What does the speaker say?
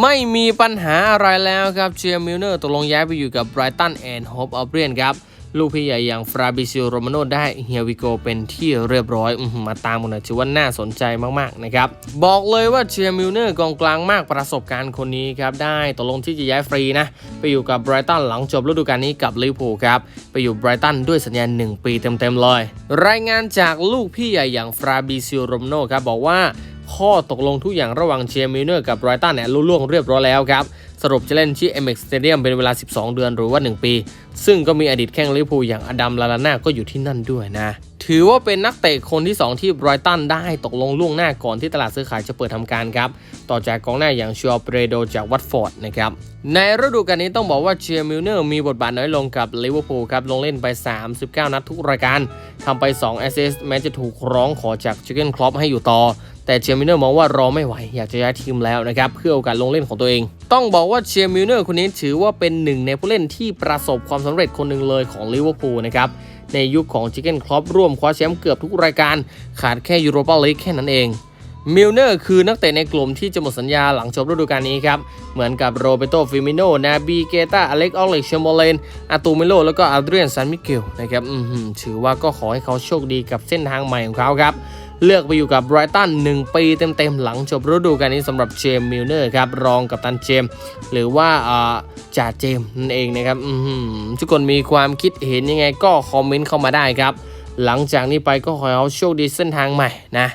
ไม่มีปัญหาอะไรแล้วครับเชียร์มิลเนอร์ตกลงย้ายไปอยู่กับไบรตันแอนด์โฮปอัลเบียนครับ ลูกพี่ใหญ่อย่างฟราบิซิโอโรมาโนได้เฮียวิโกเป็นที่เรียบร้อยอมาตามกันน่อยถือว่าน่าสนใจมาก ๆ นะครับ บอกเลยว่าเชียร์มิลเนอร์กองกลางมากประสบการณ์คนนี้ครับ ได้ตกลงที่จะย้ายฟรีนะ ไปอยู่กับไบรตันหลังจบฤดูกาลนี้กับลิเวอร์พูลครับ ไปอยู่ไบรตันด้วยสัญญา1ปีเต็มๆเลย รายงานจากลูกพี่ใหญ่อย่างฟราบิซิโอโรมาโนครับบอกว่า ข้อตกลงทุกอย่างระหว่างเชียร์มิลเนอร์กับไรตันเนี่ยลุล่วงเรียบร้อยแล้วครับ สรุปจะเล่นที่ MX Stadium เป็นเวลา 12 เดือนหรือว่า 1 ปี ซึ่งก็มีอดีตแข้งลิเวอร์พูลอย่างอดัมลาลาน่าก็อยู่ที่นั่นด้วยนะ ถือว่าเป็นนักเตะคนที่ 2 ที่ไบรตันได้ตกลงล่วงหน้าก่อนที่ตลาดซื้อขายจะเปิดทำการครับ ต่อจากกองหน้าอย่างชัวเปรโดจากวัตฟอร์ดนะครับในฤดูกาลนี้ต้องบอกว่าเชียร์มิลเนอร์มีบทบาทน้อยลงกับลิเวอร์พูลครับลงเล่นไป 39 นัดทุกรายการทำไป2แอสซิสต์แม้จะถูกร้องขอจากจิเกนคลอปให้อยู่ต่อ แต่เชียร์มิลเนอร์มองว่ารอไม่ไหว อยากจะย้ายทีมแล้วนะครับ เพื่อโอกาสลงเล่นของตัวเอง ต้องบอกว่าเชียร์มิลเนอร์คนนี้ถือว่าเป็นหนึ่งในผู้เล่นที่ประสบความสำเร็จคนหนึ่งเลยของลิเวอร์พูลนะครับในยุคของจิเกนคลอปร่วมคว้าแชมป์เกือบทุกรายการ ขาดแค่ยูโรปาลีกแค่นั้นเองมิลเนอร์คือนักเตะในกลุ่มที่จะหมดสัญญาหลังจบฤดูกาลนี้ครับ เหมือนกับโรเบโตฟิมิโนนาบีเกตาอเล็กออเล็กเชมโบเลนอาตูเมโล แล้วก็อัลเดรียนซันมิเกลนะครับถือว่าก็ขอให้เขาโชคดีกับเส้นทางใหม่ของเขาครับ เลือกไปอยู่กับไบรตัน1 ปีเต็มๆ หลังจบฤดูกาลนี้สำหรับเจมส์มิลเนอร์ครับรองกับตันเจม หรือว่าจ่าเจมนั่นเองนะครับทุกคนมีความคิดเห็นยังไงก็คอมเมนต์เข้ามาได้ครับ หลังจากนี้ไปก็ขอให้เขาโชคดีเส้นทางใหม่นะ